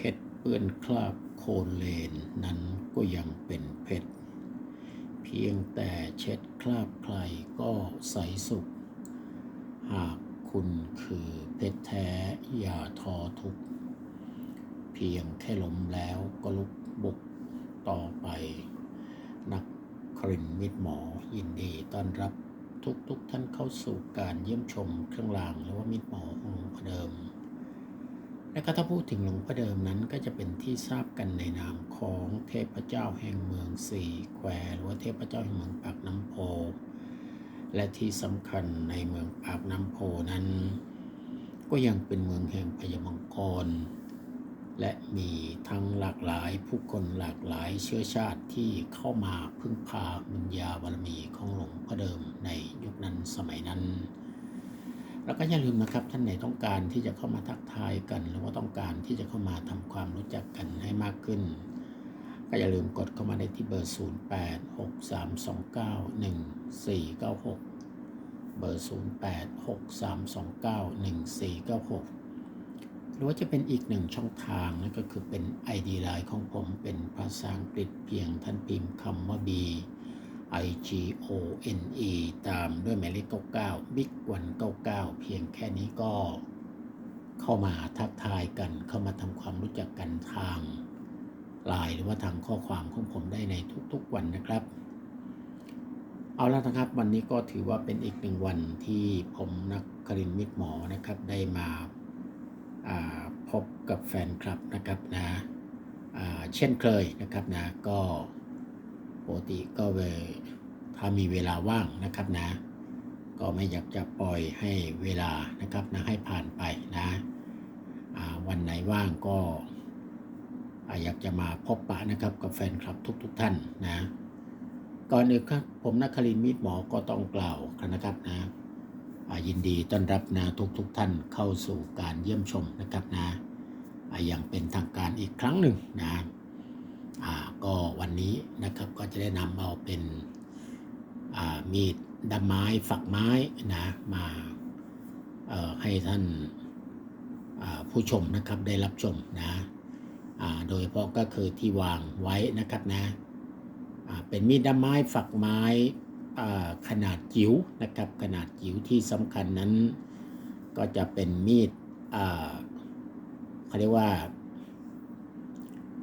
เพชรเปื้อนคราบโคลนเลนนั้นก็ยังเป็นเพชร เพียงแต่เช็ดคราบใครก็ใสสุข หากคุณคือเพชรแท้อย่าทอทุก เพียงแค่ล้มแล้วก็ลุกบุกต่อไป นักครินทร์มิตรหมอยินดีต้อนรับทุกทุกๆท่านเข้าสู่การเยี่ยมชมเครื่องรางหรือว่ามิตรหมอของหลวงพ่อเดิม และก็ถ้าพูดถึงหลวงพ่อเดิมนั้นก็จะเป็นที่ทราบกันในนามของเทพเจ้าแห่งเมืองสี่แควหรือว่าเทพเจ้าแห่งเมืองปากน้ำโพ และที่สำคัญในเมืองปากน้ำโพนั้น ก็ยังเป็นเมืองแห่งพญามังกร และมีทั้งหลากหลายผู้คนหลากหลายเชื้อชาติที่เข้ามาพึ่งพาบุญญาบารมีของหลวงพ่อเดิมในยุคนั้นสมัยนั้น แล้วก็อย่าลืมนะครับท่านไหนต้องการที่จะเข้ามาทักทายกัน หรือว่าต้องการที่จะเข้ามาทำความรู้จักกันให้มากขึ้น ก็อย่าลืมกดเข้ามาได้ที่เบอร์ 0 8 6 3 2 9 1 4 9 6 เบอร์ 0 8 6 3 2 9 1 4 9 6 หรือว่าจะเป็นอีกหนึ่งช่องทางนั่นก็คือเป็น ID Line ของผมเป็นภาษาอังกฤษเพียงท่านพิมพ์คำว่า B I G O N E ตามด้วยหมายเลข99 Big 199 เพียงแค่นี้ก็เข้ามาทักทายกัน เข้ามาทำความรู้จักกันทางไลน์หรือว่าทางข้อความของผมได้ในทุกๆวันนะครับ เอาละนะครับวันนี้ก็ถือว่าเป็นอีกหนึ่งวันที่ผมนักครินมิตรหมอนะครับได้มาาพบกับแฟนคลับนะครับนะเช่นเคยนะครับนะก็ ปกติก็เวถ้ามีเวลาว่างนะครับนะ ก็ไม่อยากจะปล่อยให้เวลานะครับนะให้ผ่านไปนะวันไหนว่างก็อยากจะมาพบปะนะครับกับแฟนคลับทุกๆทท่านนะก่อนอื่นครับผมนักคลินทร์มิตรหมอก็ต้องกล่าวนะครับนะอ่ายินดีต้อนรับนะทุกทุกๆท่านเข้าสู่การเยี่ยมชมนะครับนะอ่าอย่างเป็นทางการอีกครั้งหนึ่งนะ ก็วันนี้นะครับก็จะได้นำเอาเป็นมีดดำไม้ฝักไม้นะมาให้ท่านผู้ชมนะครับได้รับชมนะโดยเฉพาะก็คือที่วางไว้นะครับนะเป็นมีดดำไม้ฝักไม้ขนาดจิ๋วนะครับขนาดจิ๋วที่สำคัญนั้น ก็จะเป็นมีดเขาเรียกว่า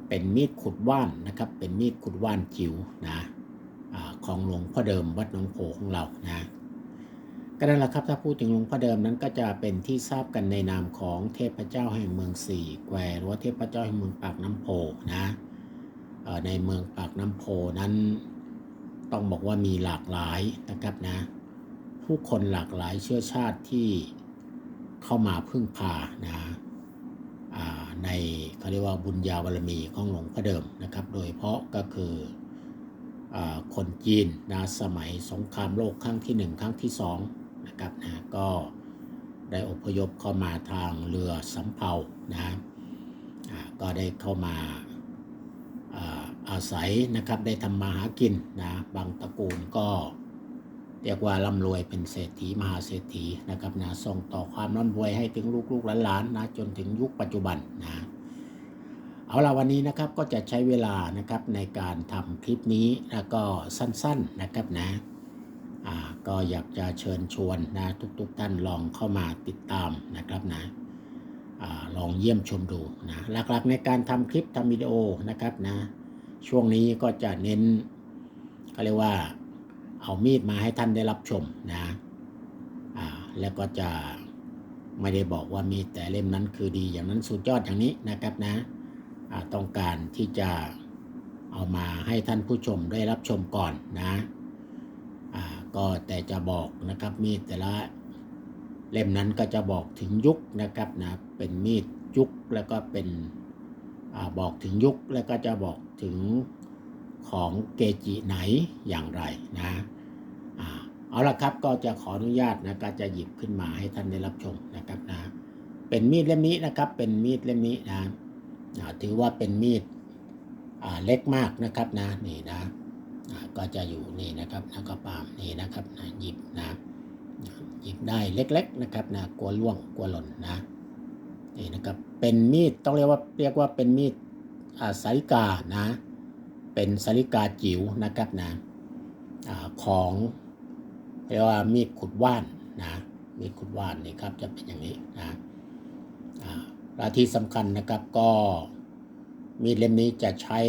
เป็นมีดขุดว่านนะครับ เป็นมีดขุดว่านจิ๋วนะอของหลวงพ่อเดิมวัดหนองโพของเรานะก็นั่นแหละครับถ้าพูดถึงหลวงพ่อเดิมนั้นก็จะเป็นที่ทราบกันในนามของเทพเจ้าแห่งเมืองสี่แควหรือว่าเทพเจ้าแห่งเมืองปากน้ำโพนะในเมืองปากน้ำโพนั้นต้องบอกว่ามีหลากหลายนะครับนะผู้คนหลากหลายเชื้อชาติที่เข้ามาพึ่งพานะอ่า ในเขาเรียกว่าบุญญาบารมีของหลวงพ่อเดิมนะครับ โดยเฉพาะก็คืออคนจีนนะสมัยสงครามโลกครั้งที่หนึ่งครั้งที่สองนะครับนะก็ได้อพยพเข้ามาทางเรือสำเภานะก็ได้เข้ามาอาอาศัยนะครับได้ทำมาหากินนะบางตระกูลก็ เรียกว่าร่ำรวยเป็นเศรษฐีมหาเศรษฐีนะครับนะส่งต่อความร่ำรวยให้ถึงลูกๆหลานๆนะจนถึงยุคปัจจุบันนะเอาละวันนี้นะครับก็จะใช้เวลานะครับในการทำคลิปนี้แล้วก็สั้นๆนะครับนะก็อยากจะเชิญชวนนะทุกๆท่านลองเข้ามาติดตามนะครับนะอลองเยี่ยมชมดูนะหลักๆในการทำคลิปทำวิดีโอนะครับนะช่วงนี้ก็จะเน้นเขาเรียกว่า เอามีดมาให้ท่านได้รับชมนะแล้วก็จะไม่ได้บอกว่ามีดแต่เล่มนั้นคือดีอย่างนั้นสุดยอดอย่างนี้นะครับนะต้องการที่จะเอามาให้ท่านผู้ชมได้รับชมก่อนนะอ่าก็แต่จะบอกนะครับมีดแต่ละเล่มนั้นก็จะบอกถึงยุคนะครับนะเป็นมีดยุคแล้วก็เป็นอบอกถึงยุคแล้วก็จะบอกถึง ของเกจิไหนอย่างไรนะเอาละครับก็จะขออนุญาตนะก็จะหยิบขึ้นมาให้ท่านได้รับชมนะครับนะเป็นมีดเล่มนี้นะครับ เป็นมีดเล่มนี้นะถือว่าเป็นมีดเล็กมากนะครับนะนี่นะก็จะอยู่นี่นะครับแล้วก็ปาล์มนี่นะครับนะหยิบนะหยิบได้เล็ก ๆนะครับนะกลัวล่วงกลัวหล่นนะนี่นะครับเป็นมีดต้องเรียกว่าเรียกว่าเป็นมีดสาริกานะ เป็นสาริกาจิ๋วนะครับนะอของเรียกว่ามีดขุดว่านนะมีดขุดว่านนี่ครับจะเป็นอย่างนี้นะและที่สำคัญนะครับก็มีดเล่มนี้จะใช้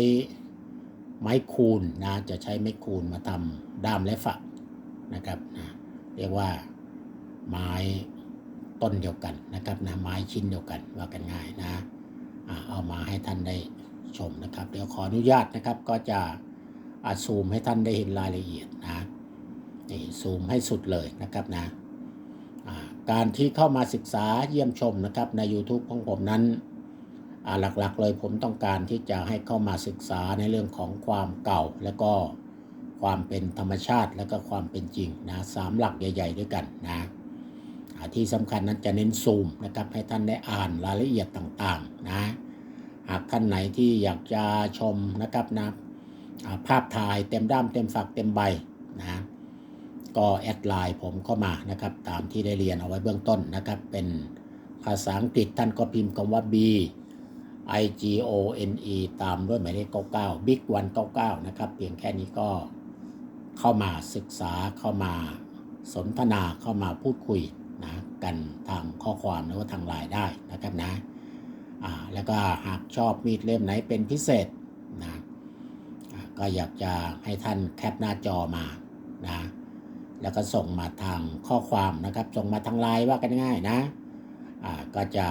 ไม้คูนนะจะใช้ไม้คูนมาทำด้ามและฝักนะครับนะเรียกว่าไม้ต้นเดียวกันนะครับนะไม้ชิ้นเดียวกันว่ากันง่ายนะอ่าเอามาให้ท่านได้ ชมนะครับ เดี๋ยวขออนุญาตนะครับก็จะอาซูมให้ท่านได้เห็นรายละเอียดนะนี่ซูมให้สุดเลยนะครับนะการที่เข้ามาศึกษาเยี่ยมชมนะครับใน YouTube ของผมนั้นหลักๆเลยผมต้องการที่จะให้เข้ามาศึกษาในเรื่องของความเก่า แล้วก็ความเป็นธรรมชาติแล้วก็ความเป็นจริงนะสามหลักใหญ่ ๆ ด้วยกันนะที่สำคัญนั้นจะเน้นซูมนะครับให้ท่านได้อ่านรายละเอียดต่างๆนะ หากท่านไหนที่อยากจะชมนะครับนะภาพถ่ายเต็มด้ามเต็มฝักเต็มใบนะก็แอดไลน์ผมเข้ามานะครับ ตามที่ได้เรียนเอาไว้เบื้องต้นนะครับ เป็นภาษาอังกฤษท่านก็พิมพ์คำว่า B I G O N E ตามด้วยหมายเลข99 Big 199 นะครับ เพียงแค่นี้ก็เข้ามาศึกษาเข้ามาสนทนาเข้ามาพูดคุยนะกันทางข้อความหรือว่าทางไลน์ได้นะครับนะ แล้วก็หากชอบมีดเล่มไหนเป็นพิเศษนะก็อยากจะให้ท่านแคปหน้าจอมานะแล้วก็ส่งมาทางข้อความนะครับ ส่งมาทางไลน์ว่ากันง่ายนะอ่าก็จะ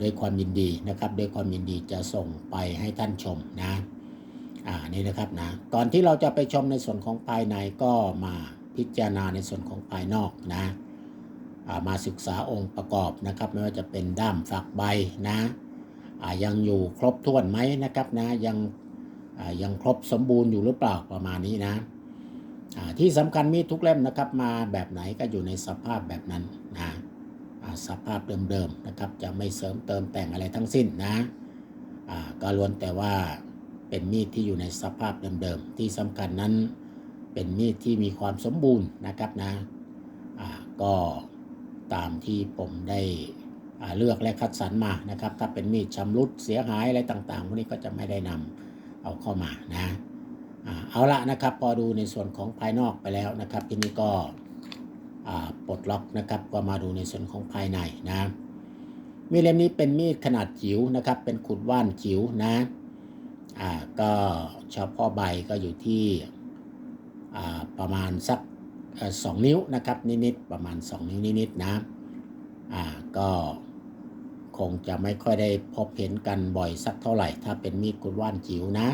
ด้วยความยินดีนะครับด้วยความยินดีจะส่งไปให้ท่านชมนะอ่านี่นะครับนะก่อนที่เราจะไปชมในส่วนของภายในก็มาพิจารณาในส่วนของภายนอกนะ มาศึกษาองค์ประกอบนะครับ ไม่ว่าจะเป็นด้ามฝักใบนะยังอยู่ครบถ้วนไหมนะครับนะยังยังครบสมบูรณ์อยู่หรือเปล่าประมาณนี้นะที่สำคัญมีดทุกเล่มนะครับ มาแบบไหนก็อยู่ในสภาพแบบนั้นนะสภาพเดิมๆนะครับ จะไม่เสริมเติมแต่งอะไรทั้งสิ้นนะก็ล้วนแต่ว่าเป็นมีดที่อยู่ในสภาพเดิมๆที่สำคัญนั้นเป็นมีดที่มีความสมบูรณ์นะครับนะก็ ตามที่ผมได้เลือกและคัดสรรมานะครับ ถ้าเป็นมีดชำรุดเสียหายอะไรต่างๆพวกนี้ก็จะไม่ได้นำเอาเข้ามานะเอาละนะครับพอดูในส่วนของภายนอกไปแล้วนะครับทีนี้ก็ปลดล็อกนะครับก็มาดูในส่วนของภายในนะมีดเล่มนี้เป็นมีดขนาดจิ๋วนะครับ เป็นขุดว่านจิ๋วนะอ่าก็เฉพาะใบก็อยู่ที่ประมาณสัก สองนิ้วนะครับนิดๆประมาณ 2 นิ้วนิดๆนะอ่าก็คงจะไม่ค่อยได้พบเห็นกันบ่อยสักเท่าไหร่ ถ้าเป็นมีดกุดว่านจิ๋วนะ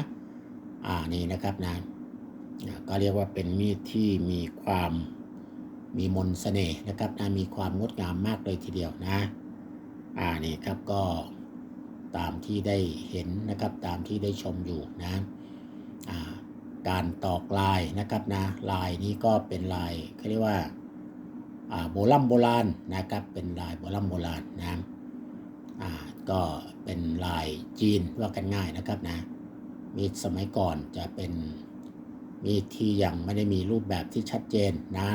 อ่านี่นะครับนะก็เรียกว่าเป็นมีดที่มีความมีมนต์เสน่ห์นะครับนะมีความงดงามมากเลยทีเดียวนะอ่านี่ครับก็ตามที่ได้เห็นนะครับตามที่ได้ชมอยู่นะอ่า การตอกลายนะครับนะลายนี้ก็เป็นลายเขาเรียกว่าโบราณโบราณนะครับเป็นลายโบราณโบราณนะก็เป็นลายจีนว่ากันง่ายนะครับนะมีสมัยก่อนจะเป็นมีดที่ยังไม่ได้มีรูปแบบที่ชัดเจนนะ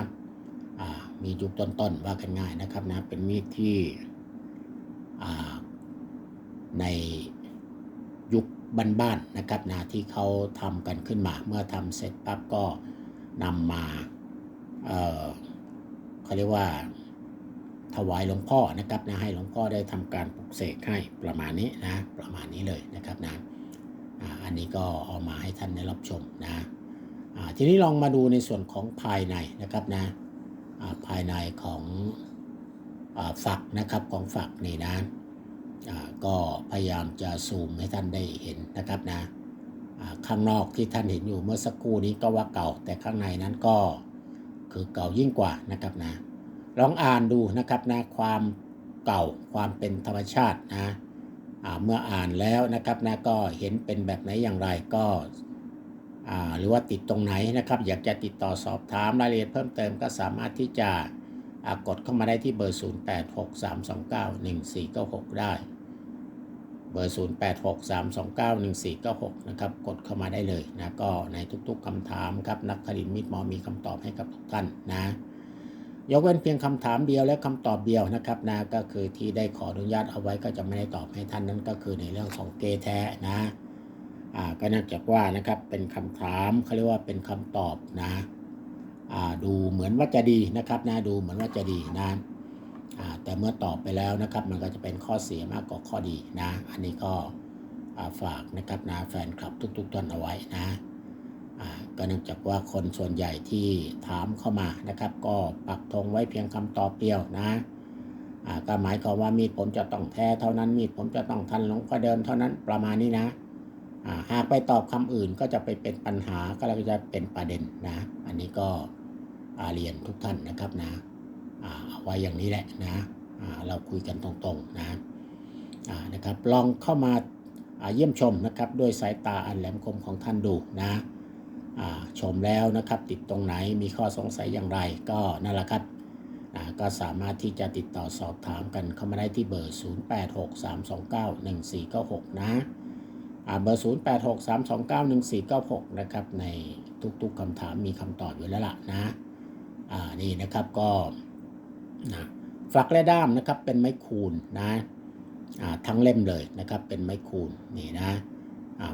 มียุคต้นๆว่ากันง่ายนะครับนะเป็นมีดที่ใน บ้านๆนะครับนะที่เขาทำกันขึ้นมา เมื่อทำเสร็จปั๊บก็นำมาเอ่อเขาเรียกว่าถวายหลวงพ่อนะครับนะให้หลวงพ่อได้ทำการปลุกเสกให้ประมาณนี้นะประมาณนี้เลยนะครับนะอ่าอันนี้ก็เอามาให้ท่านได้รับชมนะอ่าทีนี้ลองมาดูในส่วนของภายในนะครับนะอ่าภายในของอาฝักนะครับของฝักนี่นะอ่า ก็พยายามจะซูมให้ท่านได้เห็นนะครับนะข้างนอกที่ท่านเห็นอยู่เมื่อสักครู่นี้ก็ว่าเก่า แต่ข้างในนั้นก็คือเก่ายิ่งกว่านะครับนะลองอ่านดูนะครับนะความเก่าความเป็นธรรมชาตินะเมื่ออ่านแล้วนะครับนะก็เห็นเป็นแบบไหนอย่างไรก็หรือว่าติดตรงไหนนะครับ อยากจะติดต่อสอบถามรายละเอียดเพิ่มเติมก็สามารถที่จะกดเข้ามาได้ที่เบอร์ 0863291496 ได้ เบอร์ 0863291496 นะครับ กดเข้ามาได้เลยนะ ก็ในทุกๆคำถามครับ นักคดินมิตรหมอมีคำตอบให้กับทุกท่านนะ ยกเว้นเพียงคำถามเดียวและคำตอบเดียวนะครับนะ ก็คือที่ได้ขออนุญาตเอาไว้ก็จะไม่ได้ตอบให้ท่านนั้นก็คือในเรื่องของเกแท้นะอ่าก็เนื่องจากว่านะครับเป็นคำถามเขาเรียกว่าเป็นคำตอบนะอ่าดูเหมือนว่าจะดีนะครับนะดูเหมือนว่าจะดีนะ แต่เมื่อตอบไปแล้วนะครับมันก็จะเป็นข้อเสียมากกว่าข้อดีนะ อันนี้ก็ฝากนะครับนะแฟนคลับทุกๆท่านเอาไว้นะก็เนื่องจากว่าคนส่วนใหญ่ที่ถามเข้ามานะครับ ก็ปักธงไว้เพียงคำตอบเดียวนะก็หมายความว่ามีดผมจะต้องแท้เท่านั้น มีดผมจะต้องทันหลวงพ่อเดิมเท่านั้นประมาณนี้นะาหากไปตอบคำอื่นก็จะไปเป็นปัญหาก็เลยจะเป็นประเด็นนะ อันนี้ก็เรียนทุกท่านนะครับนะอ่า เอาไว้อย่างนี้แหละนะเราคุยกันตรงๆนะนะครับลองเข้ามาเยี่ยมชมนะครับด้วยสายตาอันแหลมคมของท่านดูนะชมแล้วนะครับติดตรงไหนมีข้อสงสัยอย่างไรก็นั่นแหละครับก็สามารถที่จะติดต่อสอบถามกันเข้ามาได้ที่เบอร์ 0863291496 นะอ่าเบอร์ 0863291496 นะครับ ในทุกๆคำถามมีคำตอบอยู่แล้วล่ะนะนี่นะครับก็ นะฝักและด้ามนะครับเป็นไม้คูณนะทั้งเล่มเลยนะครับเป็นไม้คูณนี่นะ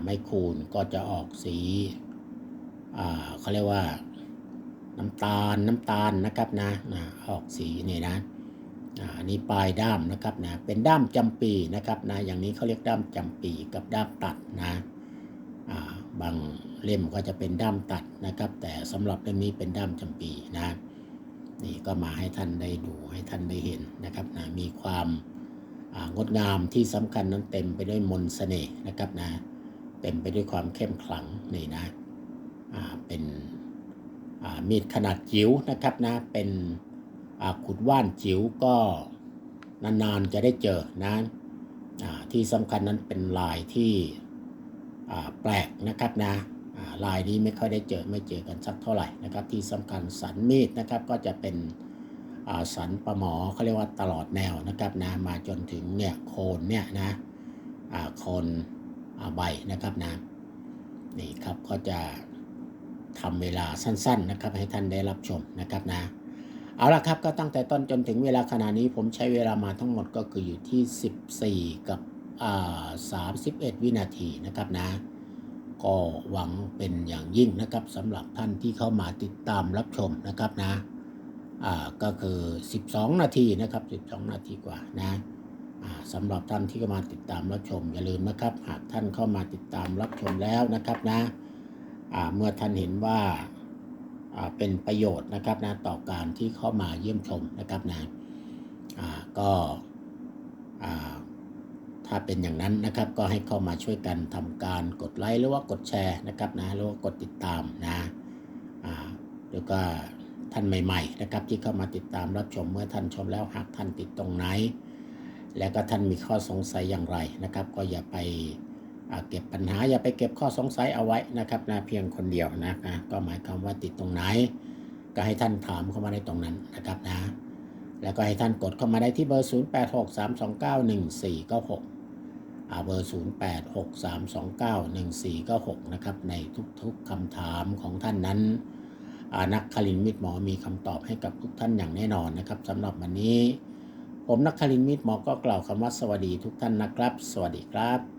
ไม้คูณก็จะออกสีเขาเรียกว่าน้ำตาลน้ำตาลนะครับนะนะออกสีนี่นะอันนี้ปลายด้ามนะครับนะเป็นด้ามจำปีนะครับนะอย่างนี้เขาเรียกด้ามจำปีกับด้ามตัดนะบางเล่มก็จะเป็นด้ามตัดนะครับ แต่สำหรับเล่มนี้เป็นด้ามจำปีนะ นี่ก็มาให้ท่านได้ดูให้ท่านได้เห็นนะครับนะมีความางดงามที่สำคัญนั้นเต็มไปด้วยมนต์เสน่ห์นะครับนะเต็มไปด้วยความเข้มขลังนี่นะเป็นมีดขนาดจิ๋วนะครับนะเป็นขุดว่านจิ๋วก็นานๆจะได้เจอนะที่สำคัญนั้นเป็นลายที่แปลกนะครับนะ ลายนี้ไม่ค่อยได้เจอไม่เจอกันสักเท่าไหร่นะครับ ที่สำคัญสันมีดนะครับก็จะเป็นสันประหมอเขาเรียกว่าตลอดแนวนะครับนะมาจนถึงเนี่ยโคนเนี่ยนะโคนใบนะครับนะนี่ครับก็จะทำเวลาสั้น ๆนะครับ ให้ท่านได้รับชมนะครับนะเอาละครับก็ตั้งแต่ต้นจนถึงเวลาขณะนี้ผมใช้เวลามาทั้งหมดก็คืออยู่ที่ 14 กับ31 วินาทีนะครับนะ ก็หวังเป็นอย่างยิ่งนะครับสำหรับท่านที่เข้ามาติดตามรับชมนะครับนะอ่าก็คือ 12 นาทีนะครับ 12 นาทีกว่านะสำหรับท่านที่เข้ามาติดตามรับชม อย่าลืมนะครับ หากท่านเข้ามาติดตามรับชมแล้วนะครับนะเมื่อท่านเห็นว่าอ่าเป็นประโยชน์นะครับนะต่อการที่เข้ามาเยี่ยมชมนะครับนะอ่าก็อ่า ถ้าเป็นอย่างนั้นนะครับก็ให้เข้ามาช่วยกันทำการกดไลค์หรือว่ากดแชร์นะครับนะหรือว่ากดติดตามนะอ่าแล้วก็ท่านใหม่ๆนะครับที่เข้ามาติดตามรับชมเมื่อท่านชมแล้วหากท่านติดตรงไหน แล้วก็ท่านมีข้อสงสัยอย่างไรนะครับ ก็อย่าไปอ่าเก็บปัญหาอย่าไปเก็บข้อสงสัยเอาไว้นะครับนะเพียงคนเดียวนะนะก็หมายความว่าติดตรงไหน ก็ให้ท่านถามเข้ามาในตรงนั้นนะครับนะแล้วก็ให้ท่านกดเข้ามาได้ที่เบอร์ 0863291496อ่า เบอร์ 0863291496 นะครับ ในทุกๆคำถามของท่านนั้นนักคลินมิตรหมอมีคำตอบให้กับทุกท่านอย่างแน่นอนนะครับสำหรับวันนี้ ผมนักคลินมิตรหมอก็กล่าวคำว่าสวัสดีทุกท่านนะครับ สวัสดีครับ